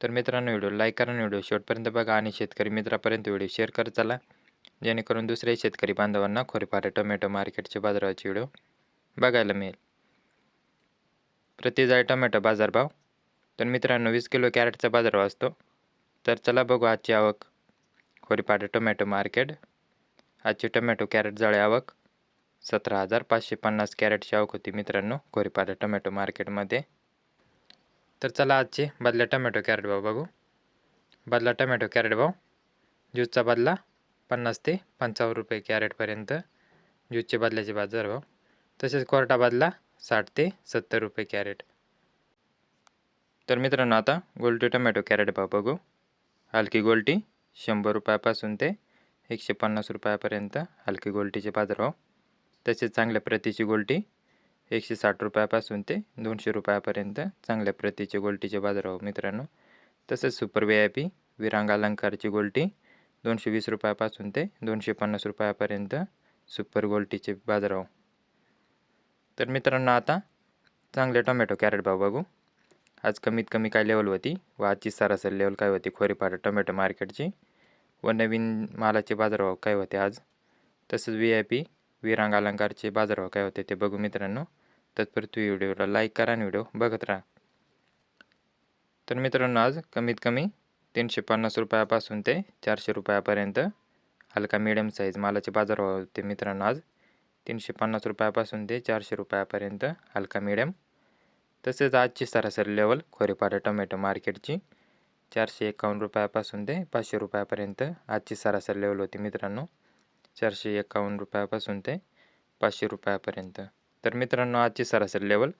तर मित्रांनो video like करा व्हिडिओ शेवटपर्यंत बघा आणि शेतकरी मित्रापर्यंत व्हिडिओ शेअर करत चला जेणेकरून दुसऱ्या शेतकरी बांधवांना खोरेपारे टोमॅटो मार्केटचे बाजाराचे व्हिडिओ बघायला मिळेल. प्रति जाळी टोमॅटो बाजारभाव तर मित्रांनो वीस किलो कॅरेटचा बाजारभाव असतो. तर चला बघू आजची आवक. खोरीपाटे टोमॅटो मार्केट आजची टोमॅटो कॅरेट जाळे आवक. सतरा हजार पाचशे पन्नास कॅरेटची आवक होती मित्रांनो खोरीपाटे टोमॅटो मार्केटमध्ये. तर चला आजचे बदल्या टमॅटो कॅरेट भाव बघू. बदला टमॅटो कॅरेट भाव. ज्यूसचा बदला पन्नास ते पंचावन्न रुपये कॅरेटपर्यंत ज्यूसचे बदल्याचे बाजार भाव. तसेच कोर्टा बदला साठ ते सत्तर रुपये कॅरेट. तर मित्रांनो आता गोल्टी टमॅटो कॅरेट भाव बघू. हलकी गोल्टी शंभर रुपयापासून ते एकशे पन्नास रुपयापर्यंत हलकी गोल्टीचे बाजारभाव तसेच चांगल्या प्रतीची गोल्टी एकशे साठ रुपयापासून ते दोनशे रुपयापर्यंत चांगल्या प्रतीचे गोल्टीचे आहो मित्रांनो. तसंच super V I P Virang अलंकारची गोल्टी दोनशे वीस रुपयापासून ते दोनशे पन्नास रुपयापर्यंत सुपर गोल्टीचे आहो तर मित्रांनो आता चांगले टोमॅटो कॅरेट भाव बघू. आज कमीत कमी काय लेवल होती व आजची सरासरी लेवल काय होती खोरीपाडा टोमॅटो मार्केटची व नवीन मालाचे बाजारभाव काय होते आज? तसंच व्ही आय पी विरांग अलंकारचे बाजारभाव काय होते ते बघू मित्रांनो. तत्पूर्वी व्हिडिओला लाईक करा आणि व्हिडिओ बघत राहा. तर मित्रांनो आज कमीत कमी तीनशे पन्नास रुपयापासून ते चारशे रुपयापर्यंत हलका मिडियम साईज मालाचे बाजारभाव होते मित्रांनो आज. तीनशे पन्नास रुपयापासून ते चारशे रुपयापर्यंत हलका मिडियम तसेच आजची सरासरी लेवल खोरेपाडा टोमॅटो मार्केटची चारशे एकावन्न रुपयापासून ते पाचशे रुपयापर्यंत आजची सरासरी लेवल होती मित्रांनो. चारशे एकावन्न रुपयापासून ते पाचशे रुपयापर्यंत. तर मित्रांनो आजची सरासरी लेवल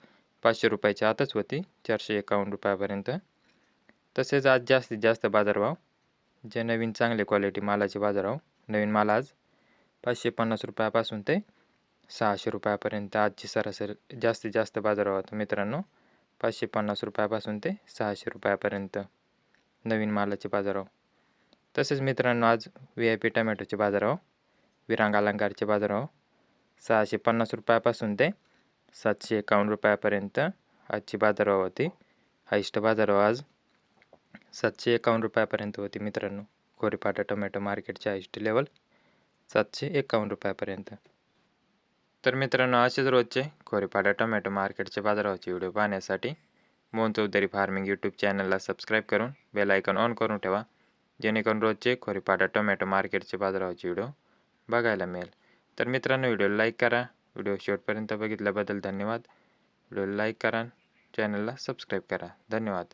पाचशे रुपयाच्या आतच होती चारशे एकावन्न रुपयापर्यंत. तसेच आज जास्तीत जास्त बाजारभाव जे नवीन चांगले क्वालिटी मालाचे बाजारभाव नवीन माल आज पाचशे पन्नास रुपयापासून ते सहाशे रुपयापर्यंत आजची सरासरी जास्तीत जास्त बाजारभाव होता मित्रांनो पाचशे पन्नास रुपयापासून ते सहाशे रुपयापर्यंत नवीन मालाचे बाजारभाव. तसेच मित्रांनो आज व्ही आय पी टमॅटोचे बाजारभाव विरांग अलंकारचे बाजारभाव सहाशे पन्नास रुपयापासून ते सातशे एकावन्न रुपयापर्यंत आजची बाजारभाव होती. हाईस्ट बाजारभाव आज सातशे एकावन्न रुपयापर्यंत होती मित्रांनो. खोरीपाटा टोमॅटो मार्केटचे हाईस्ट लेवल सातशे एकावन्न रुपयापर्यंत. तर मित्रांनो असेच रोजचे खोरीपाटा टोमॅटो मार्केटचे बाजारावरचे व्हिडिओ पाहण्यासाठी मोहन चौधरी फार्मिंग यूट्यूब चॅनलला सबस्क्राईब करून बेल आयकॉन ऑन करून ठेवा जेणेकरून रोजचे खोरीपाटा टोमॅटो मार्केटचे बाजाराचे व्हिडिओ बघायला मिळेल. तर मित्रांनो व्हिडिओ लाईक करा. व्हिडिओ शेवटपर्यंत बघितल्याबद्दल धन्यवाद. व्हिडिओ लाईक करा. चॅनलला सबस्क्राईब करा. धन्यवाद.